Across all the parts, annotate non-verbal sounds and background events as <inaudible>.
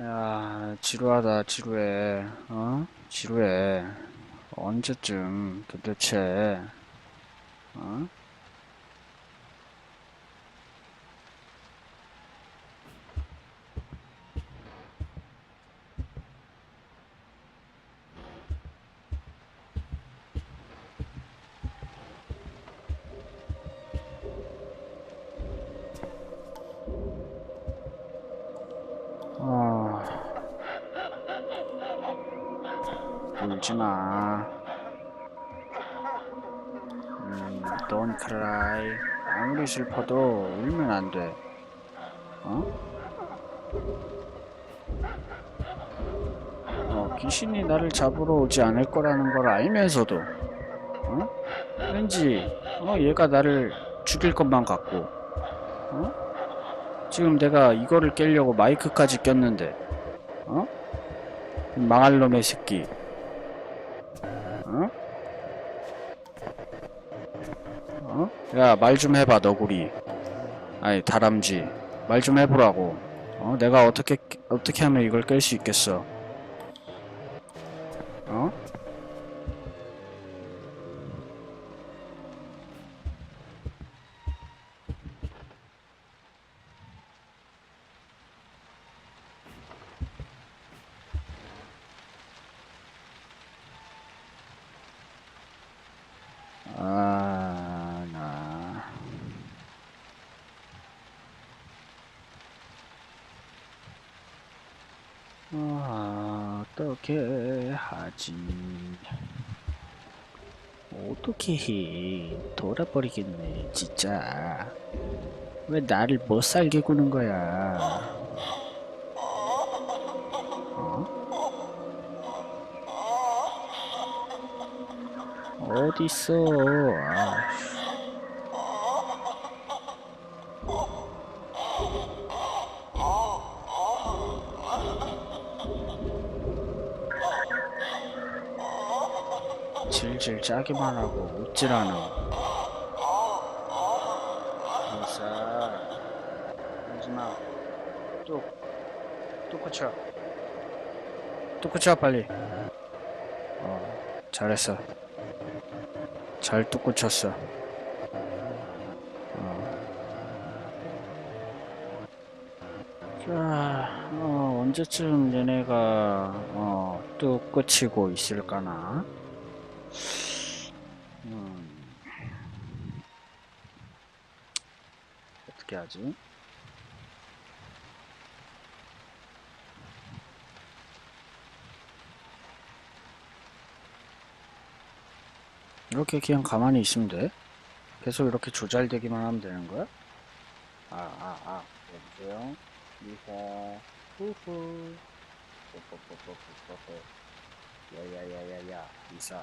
야, 지루하다, 지루해. 어? 지루해. 언제쯤 도대체, 어? 울지 마. 음, don't cry. 아무리 슬퍼도 울면 안 돼. 어? 어, 귀신이 나를 잡으러 오지 않을 거라는 걸 알면서도, 어? 왠지, 어, 얘가 나를 죽일 것만 같고, 어? 지금 내가 이거를 깨려고 마이크까지 꼈는데, 어? 망할 놈의 새끼. 어? 어? 야, 말 좀 해봐, 너구리. 아니, 다람쥐. 말 좀 해보라고. 어? 내가 어떻게, 어떻게 하면 이걸 깰 수 있겠어? 어? 어떻게 하지? 어떻게 해? 돌아버리겠네, 진짜. 왜 나를 못 살게 구는 거야? 어? 어딨어? 아, 질질 짜기만 하고 웃질 않아. 인사. 하지마. 뚝. 뚝 고쳐. 뚝 고쳐 빨리. 어, 잘했어. 잘뚝 고쳤어. 어. 자, 어, 언제쯤 얘네가 어, 뚝 끝이고 있을까나? 음. 어떻게 하지? 이렇게 그냥 가만히 있으면 돼? 계속 이렇게 조잘되기만 하면 되는 거야? 아, 아, 아. 여보세요? 미사. 후후. 뽀뽀뽀뽀뽀뽀뽀. 야야야야야. 미사.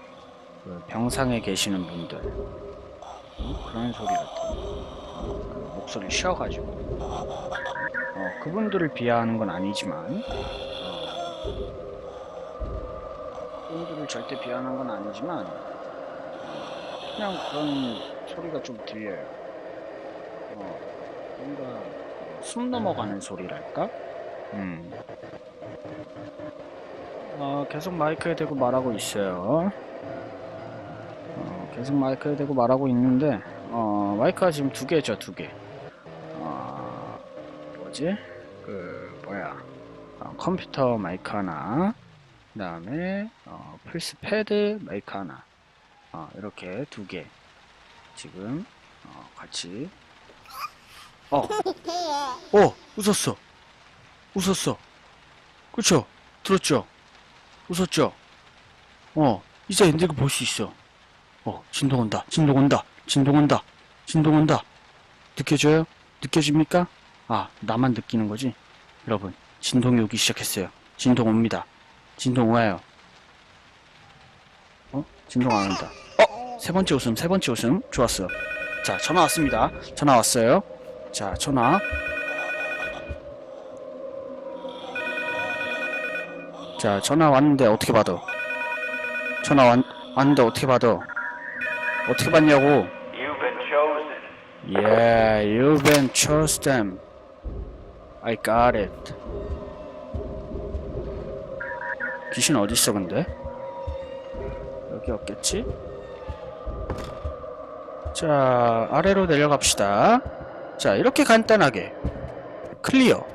그 병상에 계시는 분들 어? 그런 소리 어? 그 목소리 쉬어가지고 어, 그분들을 비하하는 건 아니지만 어, 그분들을 절대 비하하는 건 아니지만 어, 그냥 그런 소리가 좀 들려요 어, 뭔가 숨 넘어가는 소리랄까? 음. 어, 계속 마이크에 대고 말하고 있어요. 어, 계속 마이크에 대고 말하고 있는데, 어, 마이크가 지금 두 개죠, 두 개. 어, 뭐지? 그, 뭐야. 어, 컴퓨터 마이크 하나, 그 다음에, 어, 플스 패드 마이크 하나. 어, 이렇게 두 개. 지금, 어, 같이. 어, <laughs> 어, 웃었어. 웃었어. 그쵸? 들었죠? 웃었죠? 어, 이제 엔딩을 볼 수 있어. 어, 진동 온다. 진동 온다. 진동 온다. 진동 온다. 느껴져요? 느껴집니까? 아, 나만 느끼는 거지? 여러분, 진동이 오기 시작했어요. 진동 옵니다. 진동 와요. 어? 진동 안 한다. 어? 세 번째 웃음, 세 번째 웃음. 좋았어. 자, 전화 왔습니다. 전화 왔어요. 자, 전화. 자, 전화 왔는데 어떻게 받아? 전화 왔, 왔는데 어떻게 받아? 어떻게 chosen. Yeah, you've been chosen. I got it. 귀신 어딨어 근데? 여기 없겠지? 자, 아래로 내려갑시다. 자, 이렇게 간단하게. 클리어.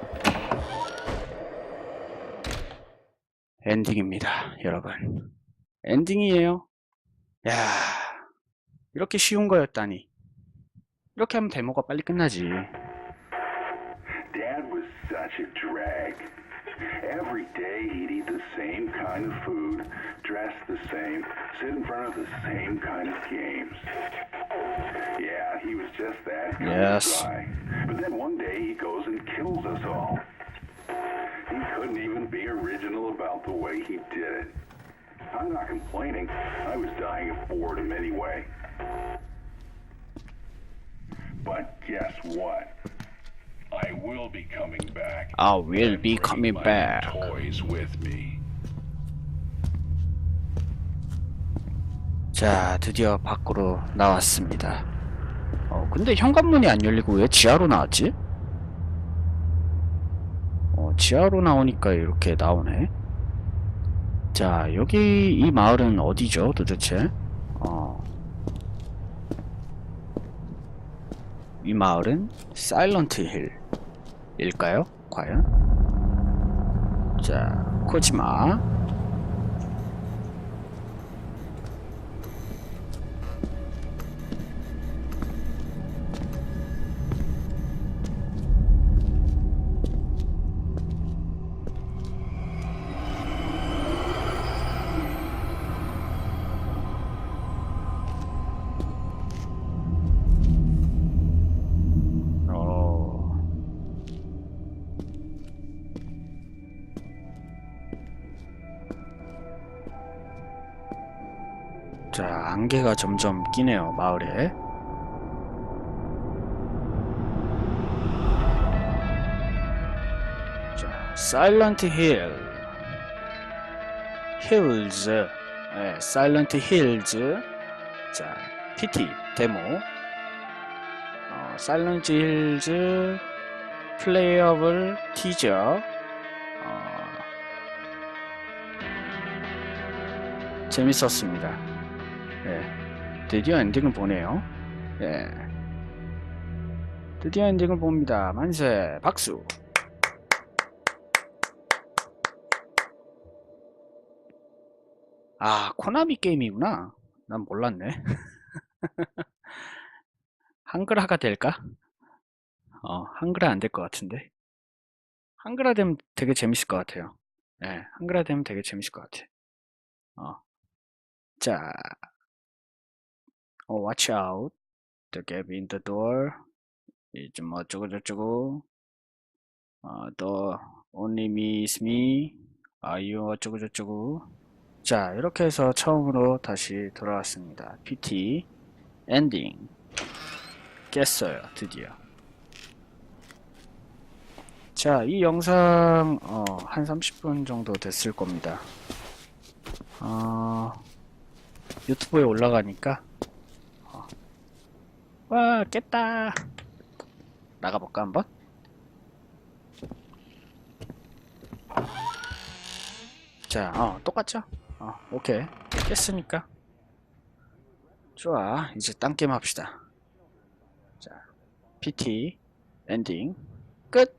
엔딩입니다, 여러분. 엔딩이에요. 야, 이렇게 쉬운 거였다니. 이렇게 하면 데모가 빨리 끝나지. Dad was such a drag. Every day he'd eat the same kind of food, dress the same, sit in front of the same kind of games. Yeah, he was just that kind Yes. of guy. But then one day he goes and kills us all. He couldn't even be original about the way he did it. I'm not complaining. I was dying of boredom anyway. But guess what? I will be coming back. I will be coming back. Toys with me. 자, 드디어 밖으로 나왔습니다. 어, 근데 현관문이 안 열리고 왜 지하로 나왔지? 어, 지하로 나오니까 이렇게 나오네. 자, 여기 이 마을은 어디죠, 도대체? 어. 이 마을은 사일런트 힐일까요? 과연? 자, 코지마. 자, 안개가 점점 끼네요, 마을에. 자, 사일런트 힐. 힐즈. 네, 사일런트 힐즈. 자, PT, 데모. 어, 사일런트 힐즈 플레이어블 티저 어, 재밌었습니다. 예, 드디어 엔딩을 보네요. 예, 드디어 엔딩을 봅니다. 만세, 박수. 아, 코나미 게임이구나. 난 몰랐네. <laughs> 한글화가 될까? 어, 한글화 안 될 것 같은데. 한글화 되면 되게 재밌을 것 같아요. 예, 한글화 되면 되게 재밌을 것 같아. 어. 자, 어, watch out. The gap in the door. 이제 뭐 어쩌고 저쩌고. 어, the only me is me. Are you 어쩌고 저쩌고. 자, 이렇게 해서 처음으로 다시 돌아왔습니다. PT 엔딩. 깼어요, 드디어. 자, 이 영상 어, 한 30분 정도 됐을 겁니다. 어, 유튜브에 올라가니까 어, 와 깼다. 나가볼까 한번? 자, 어, 똑같죠? 어, 오케이. 깼으니까. 좋아. 이제 딴 게임 합시다. 자, PT 엔딩. 끝